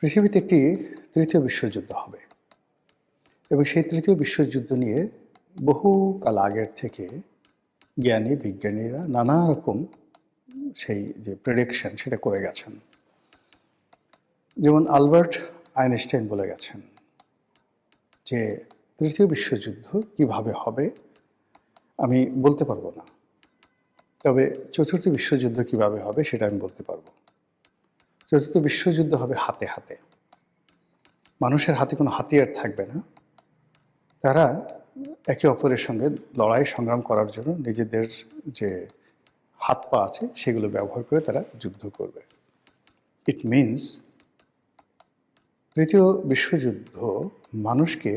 পৃথিবীতে একটি তৃতীয় বিশ্বযুদ্ধ হবে। এবং সেই তৃতীয় বিশ্বযুদ্ধ নিয়ে বহু কাল আগের থেকে জ্ঞানী, বিজ্ঞানীরা নানা রকম সেই যে প্রেডিকশন সেটা করে গেছেন। যেমন আলবার্ট আইনস্টাইন বলে গেছেন যে, তৃতীয় বিশ্বযুদ্ধ কীভাবে হবে, আমি বলতে পারব না। তবে চতুর্থ বিশ্বযুদ্ধ কীভাবে হবে, সেটা আমি বলতে পারব। চতুর্থ বিশ্বযুদ্ধ হবে হাতে হাতে, মানুষের হাতে কোনো হাতিয়ার থাকবে না। তারা একে অপরের সঙ্গে লড়াই সংগ্রাম করার জন্য নিজেদের যে হাত পা আছে সেগুলো ব্যবহার করে তারা যুদ্ধ করবে। ইট মিনস তৃতীয় বিশ্বযুদ্ধ মানুষকে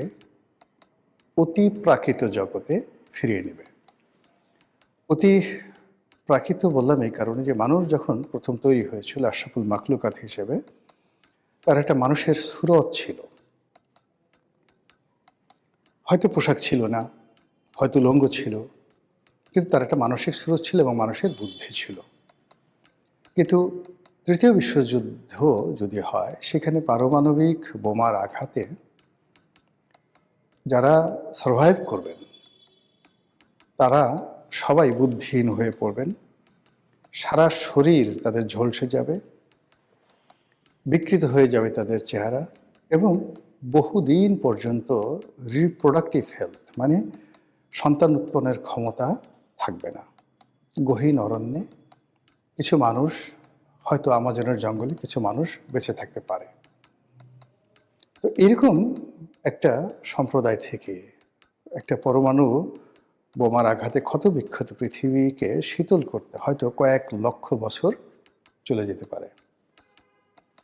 অতি প্রাকৃত জগতে ফিরিয়ে নেবে। অতি প্রাকৃত বললাম এই কারণে যে মানুষ যখন প্রথম তৈরি হয়েছিল আশরাফুল মাকলুকাত হিসেবে, তার একটা মানুষের সুরত ছিল। হয়তো পোশাক ছিল না, হয়তো লঙ্গ ছিল, কিন্তু তার একটা মানসিক সুরত ছিল এবং মানুষের বুদ্ধি ছিল। কিন্তু তৃতীয় বিশ্বযুদ্ধ যদি হয়, সেখানে পারমাণবিক বোমার আঘাতে যারা সার্ভাইভ করবেন, তারা সবাই বুদ্ধিহীন হয়ে পড়বেন। সারা শরীর তাদের ঝলসে যাবে, বিকৃত হয়ে যাবে তাদের চেহারা এবং বহুদিন পর্যন্ত রিপ্রোডাক্টিভ হেলথ মানে সন্তান উৎপন্নের ক্ষমতা থাকবে না। গহীন অরণ্যে কিছু মানুষ, হয়তো আমাজনের জঙ্গলে কিছু মানুষ বেঁচে থাকতে পারে। তো এরকম একটা সম্প্রদায় থেকে, একটা পরমাণু বোমার আঘাতে ক্ষতবিক্ষত পৃথিবীকে শীতল করতে হয়তো কয়েক লক্ষ বছর চলে যেতে পারে।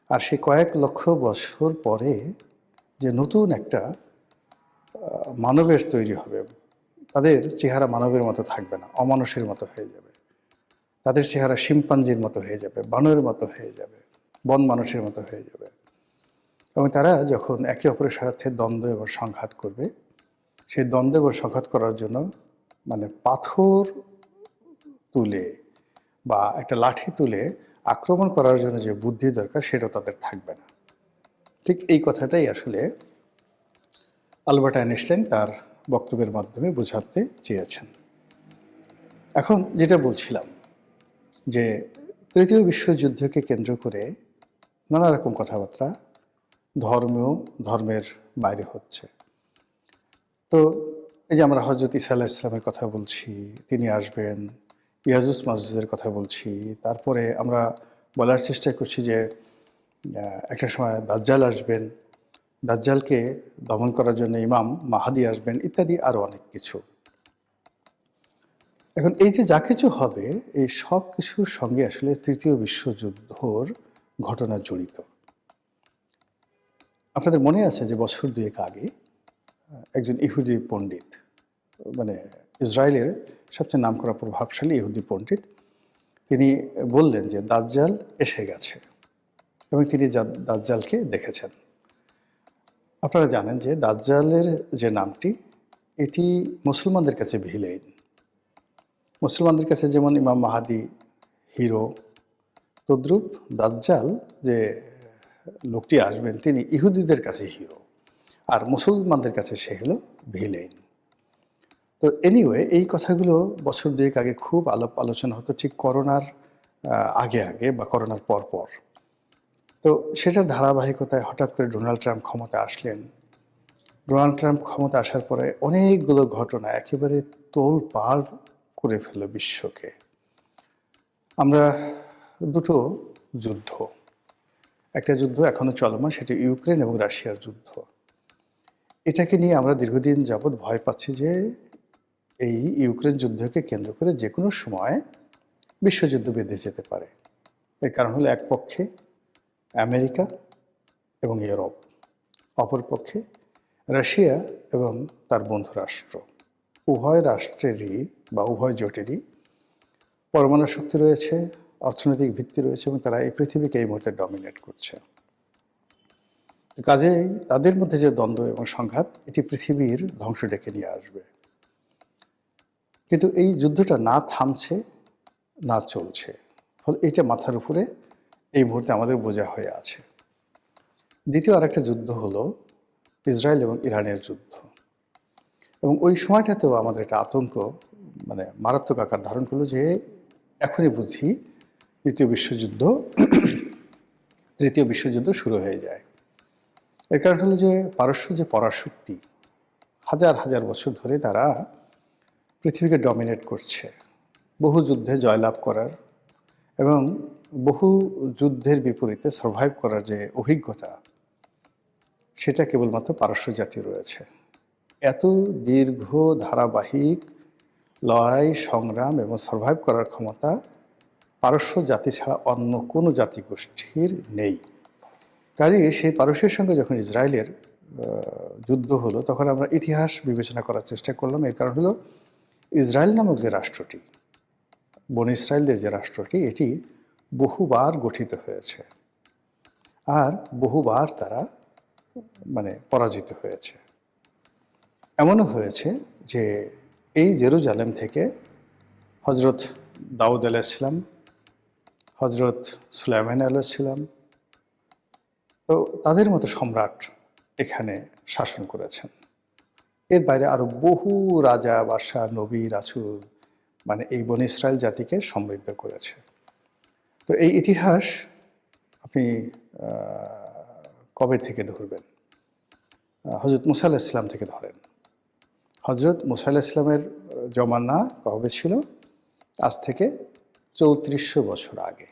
আর সেই কয়েক লক্ষ বছর পরে যে নতুন একটা মানবের তৈরি হবে, তাদের চেহারা মানবের মতো থাকবে না, অমানুষের মতো হয়ে যাবে। তাদের চেহারা শিম্পাঞ্জির মতো হয়ে যাবে, বানরের মতো হয়ে যাবে, বন মানুষের মতো হয়ে যাবে। এবং তারা যখন একে অপরের সাথে দ্বন্দ্ব এবং সংঘাত করবে, সেই দ্বন্দ্ব এবং সংঘাত করার জন্য মানে পাথর তুলে বা একটা লাঠি তুলে আক্রমণ করার জন্য যে বুদ্ধি দরকার, সেটা তাদের থাকবে না। ঠিক এই কথাটাই আসলে আলবার্ট আইনস্টাইন তার বক্তব্যের মাধ্যমে বোঝাতে চেয়েছেন। এখন যেটা বলছিলাম যে তৃতীয় বিশ্বযুদ্ধকে কেন্দ্র করে নানা রকম কথাবার্তা ধর্মীয় ধর্মের বাইরে হচ্ছে। তো এই যে আমরা হজরত ইসা ইসলামের কথা বলছি, তিনি আসবেন, ইয়াজুস মসজিদের কথা বলছি, তারপরে আমরা বলার চেষ্টা করছি যে একটা সময় দাজ্জাল আসবেন, দাজ্জালকে দমন করার জন্য ইমাম মাহাদি আসবেন, ইত্যাদি আরও অনেক কিছু। এখন এই যে যা কিছু হবে, এই সব কিছুর সঙ্গে আসলে তৃতীয় বিশ্বযুদ্ধর ঘটনা জড়িত। আপনাদের মনে আছে যে বছর দুয়েক আগে একজন ইহুদি পণ্ডিত মানে ইসরায়েলের সবচেয়ে নামকরা প্রভাবশালী ইহুদি পণ্ডিত, তিনি বললেন যে দাজ্জাল এসে গেছে এবং তিনি দাজ্জালকে দেখেছেন। আপনারা জানেন যে দাজ্জালের যে নামটি, এটি মুসলমানদের কাছে ভিলেন। মুসলমানদের কাছে যেমন ইমাম মাহাদি হিরো, তদ্রূপ দাজ্জাল যে লোকটি আসবেন, তিনি ইহুদিদের কাছে হিরো। আর মুসলমানদের কাছে সে হলো ভিলেন। তো এনিওয়ে এই কথাগুলো বছর দুয়েক আগে খুব আলাপ আলোচনা হতো ঠিক করোনার আগে আগে বা করোনার পর পর। তো সেটার ধারাবাহিকতায় হঠাৎ করে ডোনাল্ড ট্রাম্প ক্ষমতা আসলেন। ডোনাল্ড ট্রাম্প ক্ষমতা আসার পরে অনেকগুলো ঘটনা একেবারে তোল পাড় করে ফেলল বিশ্বকে। আমরা দুটো যুদ্ধ। একটা যুদ্ধ এখনও চলমান, সেটা ইউক্রেন এবং রাশিয়ার যুদ্ধ। এটাকে নিয়ে আমরা দীর্ঘদিন যাবৎ ভয় পাচ্ছি যে এই ইউক্রেন যুদ্ধকে কেন্দ্র করে যে কোনো সময় বিশ্বযুদ্ধ বেঁধে যেতে পারে। এর কারণ হলো এক পক্ষে আমেরিকা এবং ইউরোপ অপরপক্ষে রাশিয়া এবং তার বন্ধু রাষ্ট্র। উভয় রাষ্ট্রেরই বা উভয় জোটেরই পরমাণু শক্তি রয়েছে, অর্থনৈতিক ভিত্তি রয়েছে এবং তারা এই পৃথিবীকে এই মুহূর্তে ডমিনেট করছে। কাজেই তাদের মধ্যে যে দ্বন্দ্ব এবং সংঘাত, এটি পৃথিবীর ধ্বংস ডেকে নিয়ে আসবে। কিন্তু এই যুদ্ধটা না থামছে, না চলছে। ফলে এটা মাথার উপরে এই মুহূর্তে আমাদের বোঝা হয়ে আছে। দ্বিতীয় আরেকটা যুদ্ধ হলো ইসরায়েল এবং ইরানের যুদ্ধ। এবং ওই সময়টাতেও আমাদের একটা আতঙ্ক মানে মারাত্মক আকার ধারণ করল যে এখনই বুঝি দ্বিতীয় বিশ্বযুদ্ধ, তৃতীয় বিশ্বযুদ্ধ শুরু হয়ে যায়। এর কারণ হলো যে পারস্য যে পরাশক্তি হাজার হাজার বছর ধরে তারা পৃথিবীকে ডমিনেট করছে। বহু যুদ্ধে জয়লাভ করার এবং বহু যুদ্ধের বিপরীতে সার্ভাইভ করার যে অভিজ্ঞতা, সেটা কেবলমাত্র পারস্য জাতি রয়েছে। এত দীর্ঘ ধারাবাহিক লড়াই, সংগ্রাম এবং সার্ভাইভ করার ক্ষমতা পারস্য জাতি ছাড়া অন্য কোনো জাতিগোষ্ঠীর নেই। কাজে সেই পারস্যের সঙ্গে যখন ইসরায়েলের যুদ্ধ হলো, তখন আমরা ইতিহাস বিবেচনা করার চেষ্টা করলাম। এর কারণ হলো, ইসরায়েল নামক যে রাষ্ট্রটি, বন ইসরায়েলদের যে রাষ্ট্রটি, এটি বহুবার গঠিত হয়েছে। আর বহুবার তারা মানে পরাজিত হয়েছে। এমনও হয়েছে যে, এই জেরুজালেম থেকে হজরত দাউদ আলাইসলাম হজরত সুলাইমান আলাইসলাম তো তাদের মতো সম্রাট এখানে শাসন করেছেন। এর বাইরে আরও বহু রাজা বাদশাহ নবী, রাসুল মানে এই বন ইসরায়েল জাতিকে সমৃদ্ধ করেছে। তো এই ইতিহাস আপনি কবে থেকে ধরবেন? হজরত মুসা ইসলাম থেকে ধরেন। হজরত মুসা ইসলামের জমানা কবে ছিল? আজ থেকে চৌত্রিশশো বছর আগে।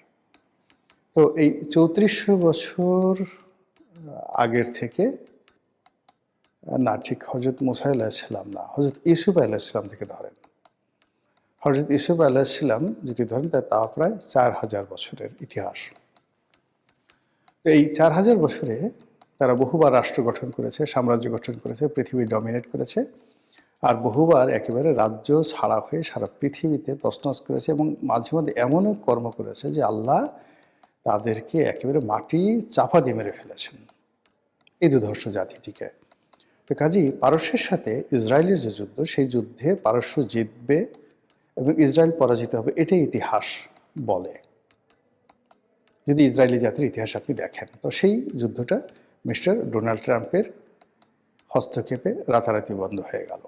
তো এই চৌত্রিশশো বছর আগের থেকে, না, ঠিক হজরত মুসা আলাহিসাল্লাম না হজরত ইসুফ আলাহিসাল্লাম থেকে ধরেন। হজরত ইসুফ আলাহিসাল্লাম যদি ধরেন তা প্রায় চার হাজার বছরের ইতিহাস। এই চার হাজার বছরে তারা বহুবার রাষ্ট্র গঠন করেছে, সাম্রাজ্য গঠন করেছে, পৃথিবী ডমিনেট করেছে, আর বহুবার একেবারে রাজ্য ছাড়া হয়ে সারা পৃথিবীতে তছনছ করেছে এবং মাঝে মধ্যে এমনও কর্ম করেছে যে আল্লাহ তাদেরকে একেবারে মাটি চাপা দিয়ে মেরে ফেলেছেন। এই দুধর্ষ জাতিটিকে। তো কাজী পারস্যের সাথে ইসরায়েলের যে যুদ্ধ, সেই যুদ্ধে পারস্য জিতবে এবং ইসরায়েল পরাজিত হবে এটাই ইতিহাস বলে। যদি ইসরায়েলি জাতির ইতিহাস আপনি দেখেন, তো সেই যুদ্ধটা মিস্টার ডোনাল্ড ট্রাম্পের হস্তক্ষেপে রাতারাতি বন্ধ হয়ে গেল।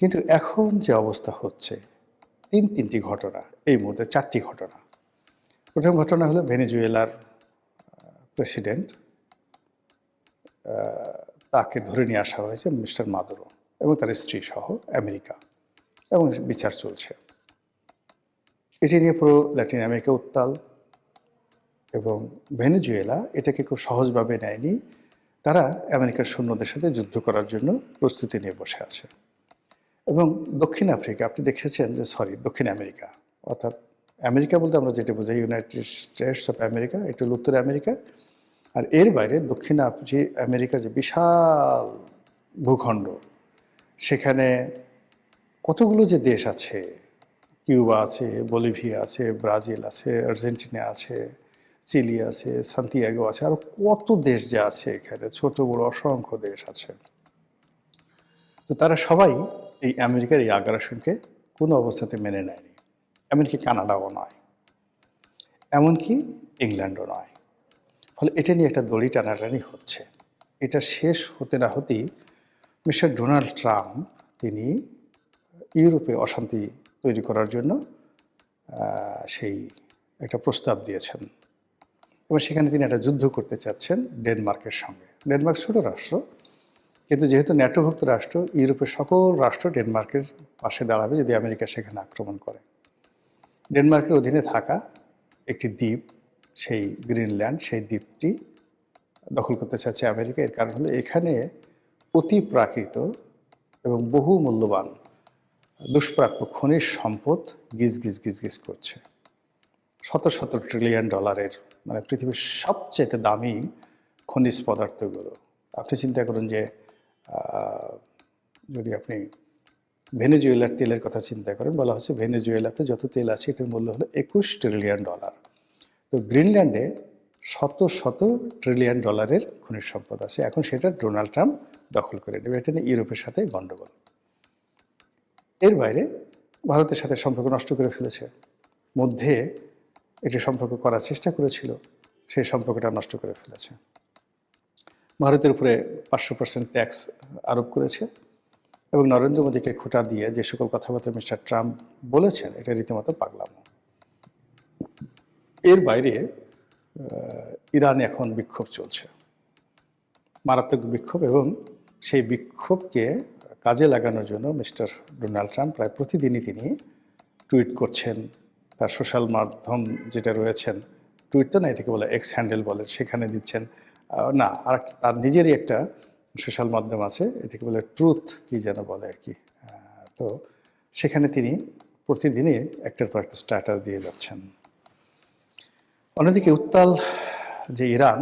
কিন্তু এখন যে অবস্থা হচ্ছে, তিন তিনটি ঘটনা, এই মুহূর্তে চারটি ঘটনা। প্রথম ঘটনা হলো ভেনেজুয়েলার প্রেসিডেন্ট তাকে ধরে নিয়ে আসা হয়েছে মিস্টার মাদুরো এবং তার স্ত্রী সহ আমেরিকা এবং বিচার চলছে। এটি নিয়ে পুরো ল্যাটিন আমেরিকা উত্তাল এবং ভেনেজুয়েলা এটাকে খুব সহজভাবে নেয়নি। তারা আমেরিকার সৈন্যদের সাথে যুদ্ধ করার জন্য প্রস্তুতি নিয়ে বসে আছে। এবং দক্ষিণ আফ্রিকা, আপনি দেখেছেন যে সরি দক্ষিণ আমেরিকা, অর্থাৎ আমেরিকা বলতে আমরা যেটা বোঝাই ইউনাইটেড স্টেটস অফ আমেরিকা এটা হলো উত্তর আমেরিকা আর এর বাইরে দক্ষিণ আফ্রি- আমেরিকার যে বিশাল ভূখণ্ড, সেখানে কতগুলো যে দেশ আছে, কিউবা আছে, বলিভিয়া আছে, ব্রাজিল আছে, আর্জেন্টিনা আছে, চিলি আছে, সান্তিয়াগো আছে, আরও কত দেশ যে আছে এখানে, ছোট, বড়, অসংখ্য দেশ আছে। তো তারা সবাই এই আমেরিকার এই আগ্রাসনকে কোনো অবস্থাতে মেনে নেয়নি। এমনকি কানাডাও নয়, এমনকি ইংল্যান্ডও নয়। ফলে এটা নিয়ে একটা দড়ি টানাটানি হচ্ছে। এটা শেষ হতে না হতেই মিস্টার ডোনাল্ড ট্রাম্প তিনি ইউরোপে অশান্তি তৈরি করার জন্য সেই একটা প্রস্তাব দিয়েছেন। এবং সেখানে তিনি একটা যুদ্ধ করতে চাচ্ছেন ডেনমার্কের সঙ্গে। ডেনমার্ক ছোট রাষ্ট্র, কিন্তু যেহেতু ন্যাটোভুক্ত রাষ্ট্র, ইউরোপের সকল রাষ্ট্র ডেনমার্কের পাশে দাঁড়াবে যদি আমেরিকা সেখানে আক্রমণ করে। ডেনমার্কের অধীনে থাকা একটি দ্বীপ সেই গ্রিনল্যান্ড, সেই দ্বীপটি দখল করতে চাচ্ছে আমেরিকা। এর কারণ হলো এখানে অতি প্রাকৃত এবং বহু মূল্যবান দুষ্প্রাপ্য খনিজ সম্পদ গিজ গিজ গিজ গিজ করছে। শত শত ট্রিলিয়ন ডলারের মানে পৃথিবীর সবচেয়ে দামি খনিজ পদার্থগুলো। আপনি চিন্তা করুন যে যদি আপনি ভেনেজুয়েলার তেলের কথা চিন্তা করেন, বলা হচ্ছে ভেনেজুয়েলাতে যত তেল আছে এটার মূল্য হলো একুশ ট্রিলিয়ন ডলার তো গ্রিনল্যান্ডে শত শত ট্রিলিয়ন ডলারের খনিজ সম্পদ আছে। এখন সেটা ডোনাল্ড ট্রাম্প দখল করে নেবে। এটা নিয়ে ইউরোপের সাথে গণ্ডগোল এর বাইরে ভারতের সাথে সম্পর্ক নষ্ট করে ফেলেছে। মধ্যে একটি সম্পর্ক করার চেষ্টা করেছিল সেই সম্পর্কটা নষ্ট করে ফেলেছে। ভারতের উপরে পাঁচশো পার্সেন্ট ট্যাক্স আরোপ করেছে এবং নরেন্দ্র মোদীকে খোটা দিয়ে যে সকল কথাবার্তা মিস্টার ট্রাম্প বলেছেন, এটা রীতিমতো পাগলামো। এর বাইরে ইরানে এখন বিক্ষোভ চলছে। মারাত্মক বিক্ষোভ এবং সেই বিক্ষোভকে কাজে লাগানোর জন্য মিস্টার ডোনাল্ড ট্রাম্প প্রায় প্রতিদিনই তিনি টুইট করছেন। তার সোশ্যাল মাধ্যম যেটা রয়েছেন, টুইট তো না, এটাকে বলে এক্স হ্যান্ডেল বলে, সেখানে দিচ্ছেন। না, আর তার নিজেরই একটা সোশ্যাল মাধ্যম আছে, এটাকে বলে ট্রুথ কি যেন বলে আর কি। তো সেখানে তিনি প্রতিদিনই একটার পর একটা স্ট্যাটাস দিয়ে যাচ্ছেন। অন্যদিকে উত্তাল যে ইরান,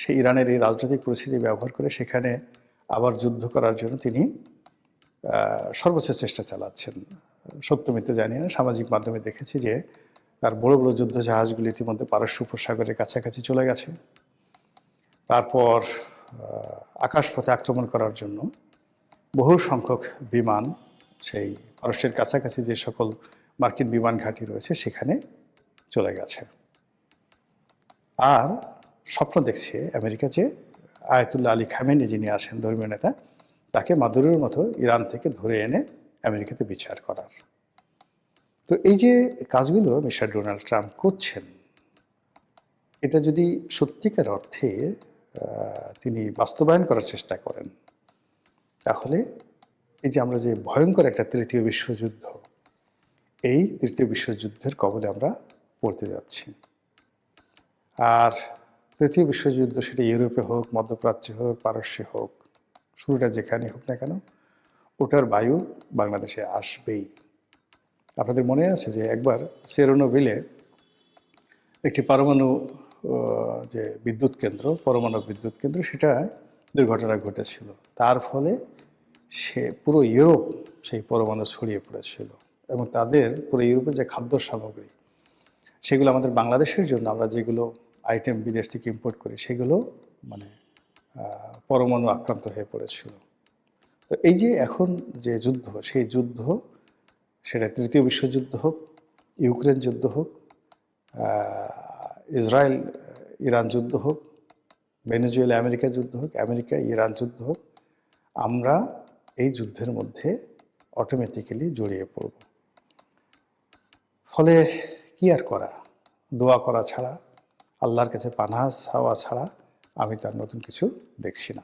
সেই ইরানের এই রাজনৈতিক পরিস্থিতি ব্যবহার করে সেখানে আবার যুদ্ধ করার জন্য তিনি সর্বোচ্চ চেষ্টা চালাচ্ছেন। সত্য জানি না, সামাজিক মাধ্যমে দেখেছি যে তার বড় বড় যুদ্ধ জাহাজগুলি ইতিমধ্যে পারস্য উপসাগরের কাছাকাছি চলে গেছে। তারপর আকাশপথে আক্রমণ করার জন্য বহু সংখ্যক বিমান, সেই পারস্যের কাছাকাছি যে সকল মার্কিন বিমান ঘাঁটি রয়েছে, সেখানে চলে গেছে। আর স্বপ্ন দেখছে আমেরিকা যে আয়তুল্লাহ আলী খামেনি যিনি আসেন ধর্মীয় নেতা, তাকে মাদুরের মতো ইরান থেকে ধরে এনে আমেরিকাতে বিচার করার। তো এই যে কাজগুলো মিস্টার ডোনাল্ড ট্রাম্প করছেন, এটা যদি সত্যিকার অর্থে তিনি বাস্তবায়ন করার চেষ্টা করেন, তাহলে এই যে আমরা যে ভয়ঙ্কর একটা তৃতীয় বিশ্বযুদ্ধ, এই তৃতীয় বিশ্বযুদ্ধের কবলে আমরা পড়তে যাচ্ছি। আর তৃতীয় বিশ্বযুদ্ধ সেটা ইউরোপে হোক, মধ্যপ্রাচ্যে হোক, পারস্যে হোক, শুরুটা যেখানে হোক না কেন, ওটার বায়ু বাংলাদেশে আসবেই। আপনাদের মনে আছে যে একবার সেরোনোভিলে একটি পরমাণু যে বিদ্যুৎ কেন্দ্র, পরমাণু বিদ্যুৎ কেন্দ্র, সেটা দুর্ঘটনা ঘটেছিল। তার ফলে সে পুরো ইউরোপ সেই পরমাণু ছড়িয়ে পড়েছিল এবং তাদের পুরো ইউরোপের যে খাদ্য সামগ্রী, সেগুলো আমাদের বাংলাদেশের জন্য আমরা যেগুলো আইটেম বিদেশ থেকে ইম্পোর্ট করি সেগুলো মানে পরমাণু আক্রান্ত হয়ে পড়েছিল। তো এই যে এখন যে যুদ্ধ, সেই যুদ্ধ, সেটা তৃতীয় বিশ্বযুদ্ধ হোক, ইউক্রেন যুদ্ধ হোক ইসরায়েল, ইরান যুদ্ধ হোক, ভেনেজুয়েলা, আমেরিকা যুদ্ধ হোক, আমেরিকা, ইরান যুদ্ধ হোক, আমরা এই যুদ্ধের মধ্যে অটোমেটিক্যালি জড়িয়ে পড়ব। ফলে কি আর করা? দোয়া করা ছাড়া আল্লাহর কাছে পানাহ হাওয়া ছাড়া আমি তার নতুন কিছু দেখছি না।